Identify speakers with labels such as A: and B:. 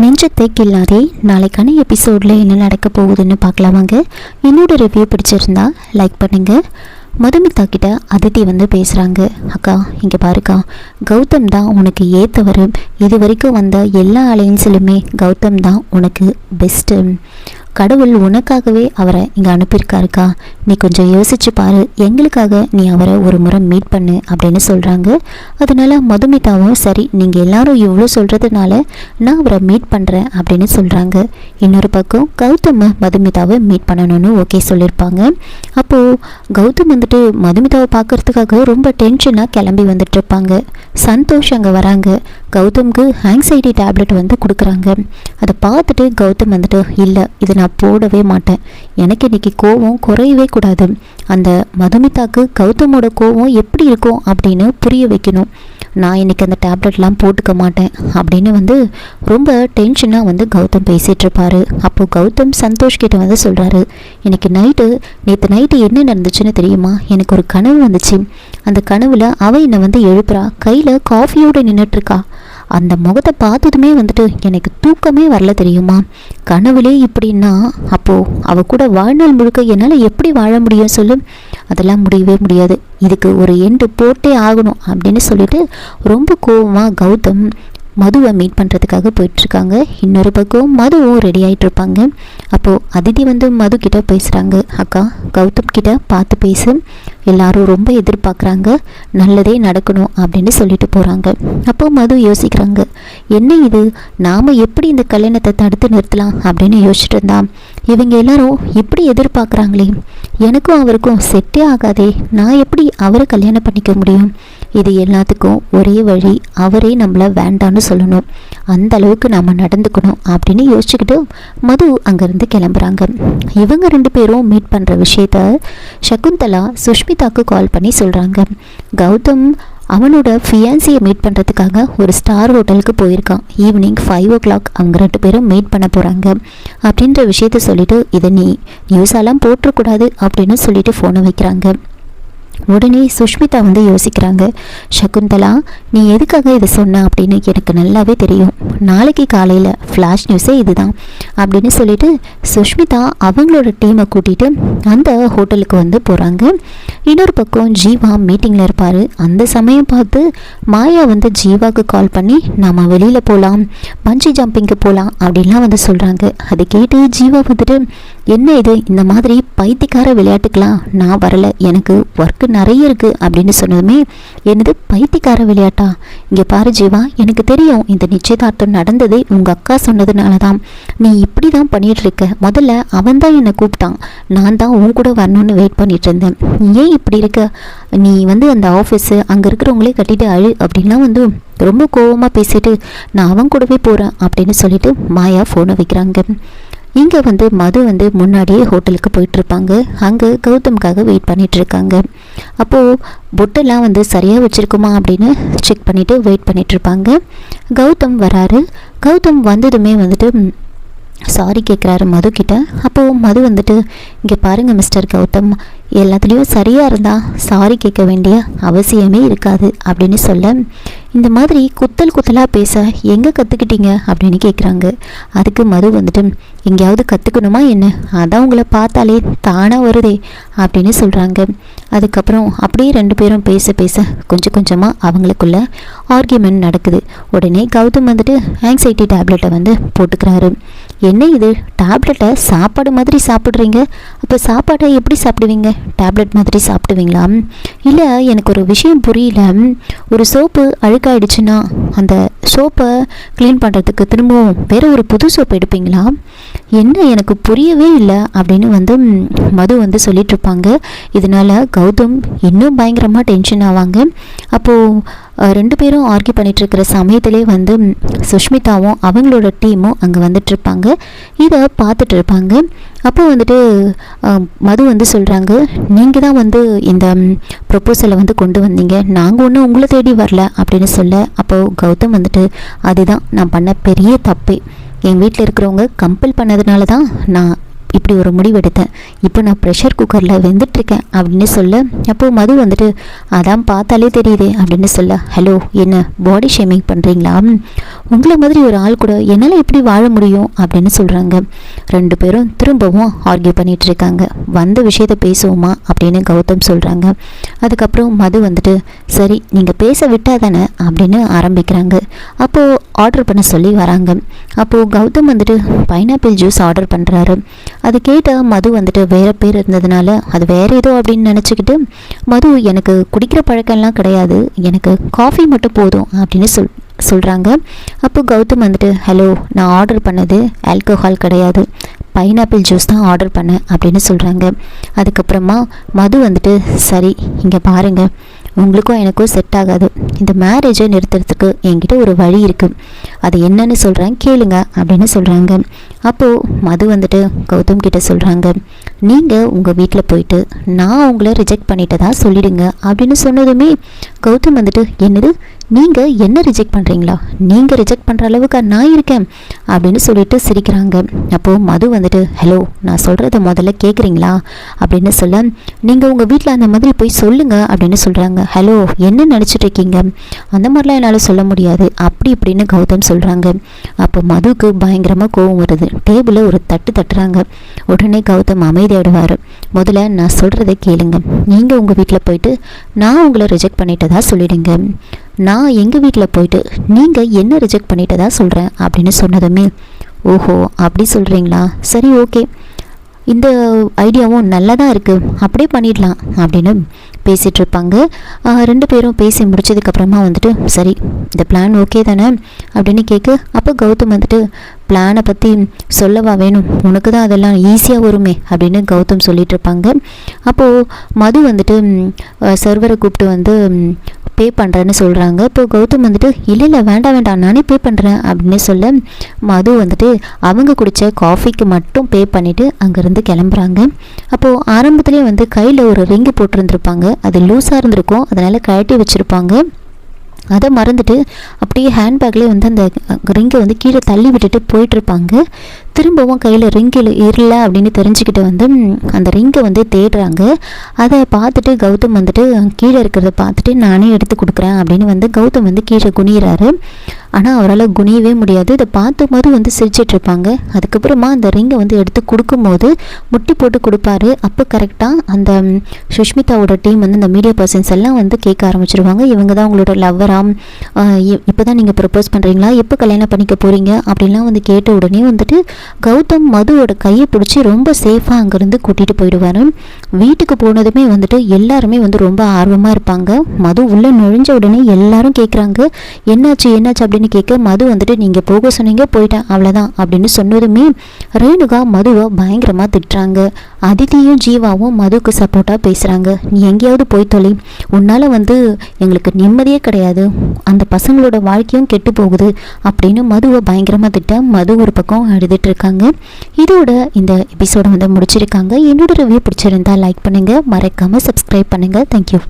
A: நெஞ்சத்தை கில்லாதே நாளைக்கான எபிசோடில் என்ன நடக்க போகுதுன்னு பார்க்கலாம் வாங்க. என்னோட ரிவ்யூ பிடிச்சிருந்தா லைக் பண்ணுங்கள் மதுமிதா கிட்ட அதித்தி வந்து பேசுகிறாங்க அக்கா இங்கே பாருக்கா. கௌதம் தான் உனக்கு ஏற்றவர் இது வரைக்கும் வந்த எல்லா அலையன்ஸிலுமே கௌதம் தான் உனக்கு பெஸ்ட்டு கடவுள் உனக்காகவே அவரை இங்கே அனுப்பியிருக்காருக்கா. நீ கொஞ்சம் யோசிச்சு பாரு. எங்களுக்காக நீ அவரை ஒரு முறை மீட் பண்ணு அப்படின்னு சொல்கிறாங்க அதனால மதுமிதாவும் சரி நீங்கள் எல்லாரும் இவ்வளோ சொல்கிறதுனால நான் அவரை மீட் பண்ணுறேன் அப்படின்னு சொல்கிறாங்க இன்னொரு பக்கம் கௌதம் மதுமிதாவை மீட் பண்ணணும்னு ஓகே சொல்லியிருப்பாங்க. அப்போது கௌதம் வந்துட்டு மதுமிதாவை பார்க்கறதுக்காக ரொம்ப டென்ஷனாக கிளம்பி வந்துட்டுருப்பாங்க. சந்தோஷ் அங்கே வராங்க. கௌதம்க்கு ஆங்ஸைட்டி டேப்லெட் வந்து கொடுக்குறாங்க. அதை பார்த்துட்டு கௌதம் வந்துட்டு இல்லை இதை நான் போடவே மாட்டேன். எனக்கு இன்றைக்கி கோவம் குறையவே கூடாது அந்த மதுமிதாக்கு கௌதமோட கோவம் எப்படி இருக்கும் அப்படின்னு புரிய வைக்கணும். நான் இன்னைக்கு அந்த டேப்லெட்லாம் போட்டுக்க மாட்டேன் அப்படின்னு வந்து ரொம்ப டென்ஷனாக வந்து கௌதம் பேசிகிட்டு இருப்பாரு. கௌதம் சந்தோஷ் கிட்ட வந்து சொல்கிறாரு எனக்கு நைட்டு நேற்று நைட்டு என்ன நடந்துச்சுன்னு தெரியுமா? எனக்கு ஒரு கனவு வந்துச்சு. அந்த கனவில் அவள் என்னை வந்து எழுப்புறா. கையில் காஃபியோடு நின்றுட்டுருக்கா அந்த முகத்தை பார்த்ததுமே வந்துட்டு எனக்கு தூக்கமே வரல தெரியுமா? கனவுலே இப்படின்னா அப்போது அவள் கூட வாழ்நாள் முழுக்க என்னால் எப்படி வாழ முடியும் சொல்லு? அதெல்லாம் முடியவே முடியாது. இதுக்கு ஒரு எண்டு போட்டே ஆகணும் அப்படின்னு சொல்லிட்டு ரொம்ப கோவமாக கௌதம் மதுவை மீட் பண்ணுறதுக்காக போயிட்டுருக்காங்க. இன்னொரு பக்கம் மதுவும் ரெடி ஆகிட்டு இருப்பாங்க அப்போது அதிதி வந்து மது கிட்ட பேசுகிறாங்க அக்கா கௌதம் கிட்ட பார்த்து பேசு. எல்லாரும் ரொம்ப எதிர்பார்க்குறாங்க நல்லதே நடக்கணும் அப்படின்னு சொல்லிட்டு போகிறாங்க அப்போ மது யோசிக்கிறாங்க என்ன இது? நாம் எப்படி இந்த கல்யாணத்தை தடுத்து நிறுத்தலாம் அப்படின்னு யோசிச்சுட்டு இருந்தான். இவங்க எல்லாரும் இப்படி எதிர்பார்க்குறாங்களே எனக்கும் அவருக்கும் செட்டே ஆகாதே நான் எப்படி அவரை கல்யாணம் பண்ணிக்க முடியும்? இது எல்லாத்துக்கும் ஒரே வழி அவரே நம்மளை வேண்டான்னு சொல்லணும். அந்த அளவுக்கு நாம் நடந்துக்கணும் அப்படின்னு யோசிச்சுக்கிட்டு மது அங்கேருந்து கிளம்புறாங்க. இவங்க ரெண்டு பேரும் மீட் பண்ணுற விஷயத்த சகுந்தலா சுஷ்மிதாக்கு கால் பண்ணி சொல்கிறாங்க கௌதம் அவனோட ஃபியான்சியை மீட் பண்ணுறதுக்காக ஒரு ஸ்டார் ஹோட்டலுக்கு போயிருக்கான். ஈவினிங் ஃபைவ் ஓ கிளாக் அவங்க ரெண்டு பேரும் மீட் பண்ண போகிறாங்க அப்படின்ற விஷயத்த சொல்லிவிட்டு இதை நீ நியூஸாலாம் போட்டுறக்கூடாது அப்படின்னு சொல்லிட்டு ஃபோனை வைக்கிறாங்க. உடனே சுஷ்மிதா வந்து யோசிக்கிறாங்க சகுந்தலா நீ எதுக்காக இதை சொன்ன? அப்படின்னு எனக்கு நல்லாவே தெரியும். நாளைக்கு காலையில் ஃப்ளாஷ் நியூஸே இதுதான் அப்படின்னு சொல்லிட்டு சுஷ்மிதா அவங்களோட டீமை கூட்டிகிட்டு அந்த ஹோட்டலுக்கு வந்து போகிறாங்க இன்னொரு பக்கம் ஜீவா மீட்டிங்கில் இருப்பார். அந்த சமயம் பார்த்து மாயா வந்து ஜீவாவுக்கு கால் பண்ணி நாம் வெளியில் போகலாம் பஞ்சி ஜம்பிங்க்கு போகலாம் அப்படின்லாம் வந்து சொல்கிறாங்க அதை கேட்டு ஜீவா வந்துட்டு என்ன இது? இந்த மாதிரி பைத்தியக்கார விளையாட்டுக்கெலாம் நான் வரல. எனக்கு ஒர்க்கு நிறைய இருக்குது அப்படின்னு சொன்னதுமே என்னது பைத்தியக்கார விளையாட்டா? இங்கே பாரு ஜீவா எனக்கு தெரியும் இந்த நிச்சயதார்த்தம் நடந்ததே உங்கள் அக்கா சொன்னதுனால தான் நீ இப்படி தான் பண்ணிகிட்ருக்க முதல்ல அவன் தான் என்னை கூப்பிட்டான். நான் தான் உன் கூட வரணும்னு வெயிட் பண்ணிகிட்டு இருந்தேன். ஏன் இப்படி இருக்க? நீ வந்து அந்த ஆஃபீஸு அங்கே இருக்கிறவங்களே கட்டிட்டு அழு அப்படின்லாம் வந்து ரொம்ப கோவமாக பேசிட்டு நான் அவன் கூடவே போகிறேன் அப்படின்னு சொல்லிட்டு மாயா ஃபோனை வைக்கிறாங்க. இங்கே வந்து மது வந்து முன்னாடியே ஹோட்டலுக்கு போயிட்டுருப்பாங்க. அங்கே கௌதம்காக வெயிட் பண்ணிகிட்ருக்காங்க அப்போது பொட்டெல்லாம் வந்து சரியாக வச்சுருக்குமா அப்படின்னு செக் பண்ணிவிட்டு வெயிட் பண்ணிகிட்ருப்பாங்க கௌதம் வராரு. கௌதம் வந்ததுமே வந்துட்டு சாரி கேட்குறாரு மது கிட்ட. அப்போது மது வந்துட்டு இங்கே பாருங்கள் மிஸ்டர் கௌதம். எல்லாத்துலேயும் சரியாக இருந்தால் சாரி கேட்க வேண்டிய அவசியமே இருக்காது அப்படின்னு சொல்ல இந்த மாதிரி குத்தல் குத்தலாக பேச எங்கே கற்றுக்கிட்டீங்க அப்படின்னு கேட்குறாங்க அதுக்கு மது வந்துட்டு எங்கேயாவது கற்றுக்கணுமா என்ன? அதான் உங்களை பார்த்தாலே தானாக வருதே அப்படின்னு சொல்கிறாங்க அதுக்கப்புறம் அப்படியே ரெண்டு பேரும் பேச பேச கொஞ்சம் கொஞ்சமாக அவங்களுக்குள்ள ஆர்கியூமெண்ட் நடக்குது. உடனே கௌதம் வந்துட்டு ஆங்ஸைட்டி டேப்லெட்டை வந்து போட்டுக்கிறாரு. என்ன இது? டேப்லெட்டை சாப்பாடு மாதிரி சாப்பிட்றீங்க? அப்போ சாப்பாட்டை எப்படி சாப்பிடுவீங்க? டேப்லெட் மாதிரி சாப்பிடுவீங்களா? இல்லை எனக்கு ஒரு விஷயம் புரியல. ஒரு சோப்பு அழுக்காயிடுச்சுன்னா அந்த சோப்பை க்ளீன் பண்ணுறதுக்கு திரும்பவும் வேற ஒரு புது சோப்பு எடுப்பீங்களா? என்ன எனக்கு புரியவே இல்லை அப்படின்னு வந்து மது வந்து சொல்லிட்டு இருப்பாங்க. இதனால கௌதம் இன்னும் பயங்கரமாக டென்ஷன் ஆவாங்க. அப்போது ரெண்டு பேரும் ஆர்கியூ பண்ணிகிட்டு இருக்கிற சமயத்திலே வந்து சுஷ்மிதாவும் அவங்களோட டீமும் அங்கே வந்துட்டுருப்பாங்க. இதை பார்த்துட்டு இருப்பாங்க அப்போ வந்துட்டு மது வந்து சொல்கிறாங்க நீங்கள் தான் வந்து இந்த ப்ரொப்போசலை வந்து கொண்டு வந்தீங்க. நாங்கள் ஒன்றும் உங்களை தேடி வரல அப்படின்னு சொல்ல அப்போது கௌதம் வந்துட்டு அதுதான் நான் பண்ண பெரிய தப்பே. என் வீட்டில் இருக்கிறவங்க கம்பல் பண்ணதுனால தான் நான் இப்படி ஒரு முடிவெடுத்தேன். இப்போ நான் ப்ரெஷர் குக்கரில் வெந்துட்டுருக்கேன் அப்படின்னு சொல்ல அப்போது மது வந்துட்டு அதான் பார்த்தாலே தெரியுது அப்படின்னு சொல்ல ஹலோ என்ன பாடி ஷேமிங் பண்ணுறீங்களா உங்களை மாதிரி ஒரு ஆள் கூட என்னால் எப்படி வாழ முடியும்? அப்படின்னு சொல்கிறாங்க ரெண்டு பேரும் திரும்பவும் ஆர்கியூ பண்ணிகிட்டு இருக்காங்க வந்த விஷயத்த பேசுவோமா? அப்படின்னு கௌதம் சொல்கிறாங்க அதுக்கப்புறம் மது வந்துட்டு சரி நீங்கள் பேச விட்டால் தானே? அப்படின்னு ஆரம்பிக்கிறாங்க. அப்போது ஆர்டர் பண்ண சொல்லி வராங்க. அப்போது கௌதம் வந்துட்டு பைனாப்பிள் ஜூஸ் ஆர்டர் பண்ணுறாரு அது கேட்ட மது வந்துட்டு வேறு பேர் இருந்ததுனால அது வேறு ஏதோ அப்படின்னு நினச்சிக்கிட்டு மது எனக்கு குடிக்கிற பழக்கம்லாம் கிடையாது. எனக்கு காஃபி மட்டும் போதும் அப்படின்னு சொல் சொல்கிறாங்க அப்போ கௌதம் வந்துட்டு ஹலோ நான் ஆர்டர் பண்ணது ஆல்கோஹால் கிடையாது. பைனாப்பிள் ஜூஸ் தான் ஆர்டர் பண்ணேன் அப்படின்னு சொல்கிறாங்க அதுக்கப்புறமா மது வந்துட்டு சரி இங்கே பாருங்கள் உங்களுக்கும் எனக்கும் செட் ஆகாது. இந்த மேரேஜை நிறுத்துறதுக்கு என்கிட்ட ஒரு வழி இருக்குது அது என்னன்னு சொல்கிறேன் கேளுங்க அப்படின்னு சொல்கிறாங்க அப்போது மது வந்துட்டு கௌதம் கிட்ட சொல்கிறாங்க நீங்கள் உங்கள் வீட்டில் போயிட்டு நான் உங்களை ரிஜெக்ட் பண்ணிட்டதா சொல்லிடுங்க அப்படின்னு சொன்னதுமே கௌதம் வந்துட்டு என்னது? நீங்கள் என்ன ரிஜெக்ட் பண்ணுறீங்களா நீங்கள் ரிஜெக்ட் பண்ணுற அளவுக்கு நான் இருக்கேன். அப்படின்னு சொல்லிட்டு சிரிக்கிறாங்க. அப்போது மது வந்துட்டு ஹலோ நான் சொல்கிறத முதல்ல கேட்குறீங்களா அப்படின்னு சொல்ல நீங்கள் உங்கள் வீட்டில் அந்த மாதிரி போய் சொல்லுங்கள் அப்படின்னு சொல்கிறாங்க ஹலோ என்ன நினச்சிட்டு இருக்கீங்க? அந்த மாதிரிலாம் என்னால் சொல்ல முடியாது. அப்படி இப்படின்னு கௌதம் சொல்கிறாங்க அப்போ மதுவுக்கு பயங்கரமாக கோவம் வருது. டேபிளில் ஒரு தட்டு தட்டுறாங்க. உடனே கௌதம் அமைதியாடுவார் முதல்ல நான் சொல்கிறத கேளுங்க. நீங்கள் உங்கள் வீட்டில் போயிட்டு நான் உங்களை ரிஜெக்ட் பண்ணிட்டதா சொல்லிடுங்க. நான் எங்கள் வீட்டில் போயிட்டு நீங்கள் என்ன ரிஜெக்ட் பண்ணிட்டதா சொல்கிறேன் அப்படின்னு சொன்னதுமே ஓஹோ அப்படி சொல்கிறீங்களா சரி ஓகே. இந்த ஐடியாவும் நல்லா தான் இருக்குது அப்படியே பண்ணிடலாம் அப்படின்னு பேசிகிட்டு இருப்பாங்க ரெண்டு பேரும் பேசி முடிச்சதுக்கப்புறமா வந்துட்டு சரி இந்த பிளான் ஓகே தானே? அப்படின்னு கேட்க அப்போ கௌதம் வந்துட்டு பிளானை பற்றி சொல்லவா வேணும்? உனக்கு தான் அதெல்லாம் ஈஸியாக வருமே அப்படின்னு கௌதம் சொல்லிட்டு இருப்பாங்க அப்போது மது வந்துட்டு சர்வரை கூப்பிட்டு வந்து பே பண்ணுறேன்னு சொல்கிறாங்க இப்போ கௌதம் வந்துட்டு இல்லை இல்லை வேண்டாம் வேண்டாம் நானே பே பண்ணுறேன் அப்படின்னு சொல்ல மது வந்துட்டு அவங்க குடித்த காஃபிக்கு மட்டும் பே பண்ணிவிட்டு அங்கேருந்து கிளம்புறாங்க. அப்போது ஆரம்பத்துலேயே வந்து கையில் ஒரு ரிங்கு போட்டிருந்துருப்பாங்க. அது லூஸாக இருந்திருக்கும். அதனால் கழட்டி வச்சுருப்பாங்க. அதை மறந்துட்டு அப்படியே ஹேண்ட்பேக்லேயே வந்து அந்த ரிங்கை வந்து கீழே தள்ளி விட்டுட்டு போயிட்டுருப்பாங்க. திரும்பவும் கையில் ரிங்கில் இல்லை அப்படின்னு தெரிஞ்சுக்கிட்டு வந்து அந்த ரிங்கை வந்து தேடுறாங்க. அதை பார்த்துட்டு கௌதம் வந்துட்டு கீழே இருக்கிறத பார்த்துட்டு நானே எடுத்து கொடுக்குறேன் அப்படின்னு வந்து கௌதம் வந்து கீழே குனிகிறாரு ஆனால் அவரால் குனியவே முடியாது. இதை பார்த்தும்போது வந்து சிரிச்சிட்டு இருப்பாங்க அதுக்கப்புறமா அந்த ரிங்கை வந்து எடுத்து கொடுக்கும்போது முட்டி போட்டு கொடுப்பாரு. அப்போ கரெக்டாக அந்த சுஷ்மிதாவோட டீம் வந்து இந்த மீடியா பர்சன்ஸ் எல்லாம் வந்து கேட்க ஆரம்பிச்சிருவாங்க. இவங்க தான் உங்களோட லவ்வராம் இப்போ தான் நீங்கள் ப்ரப்போஸ் பண்ணுறீங்களா எப்போ கல்யாணம் பண்ணிக்க போகிறீங்க அப்படின்லாம் வந்து கேட்ட உடனே வந்துட்டு கௌதம் மதுவோட கையை பிடிச்சி ரொம்ப சேஃபாக அங்கேருந்து கூட்டிகிட்டு போயிடுவார். வீட்டுக்கு போனதுமே வந்துட்டு எல்லாருமே வந்து ரொம்ப ஆர்வமாக இருப்பாங்க. மது உள்ளே நுழைஞ்ச உடனே எல்லாரும் கேட்குறாங்க என்னாச்சு? என்னாச்சு? அப்படின்னு கேட்க மது வந்துட்டு நீங்கள் போக சொன்னீங்க போயிட்டேன் அவ்வளோதான் அப்படின்னு சொன்னதுமே ரேணுகா மதுவை பயங்கரமாக திட்டுறாங்க. அதிதியும் ஜீவாவும் மதுவுக்கு சப்போர்ட்டாக பேசுகிறாங்க நீ எங்கேயாவது போய் தொலை. உன்னால் வந்து எங்களுக்கு நிம்மதியே கிடையாது. அந்த பசங்களோட வாழ்க்கையும் கெட்டு போகுது அப்படின்னு மதுவை பயங்கரமாக திட்ட மது ஒரு பக்கம் எழுதிட்டு இருக்காங்க. இதோட இந்த எபிசோடை வந்து முடிச்சிருக்காங்க. என்னோட ரிவ்யூ பிடிச்சிருந்தா லைக் பண்ணுங்கள் மறக்காமல் சப்ஸ்கிரைப் பண்ணுங்கள் தேங்க்யூ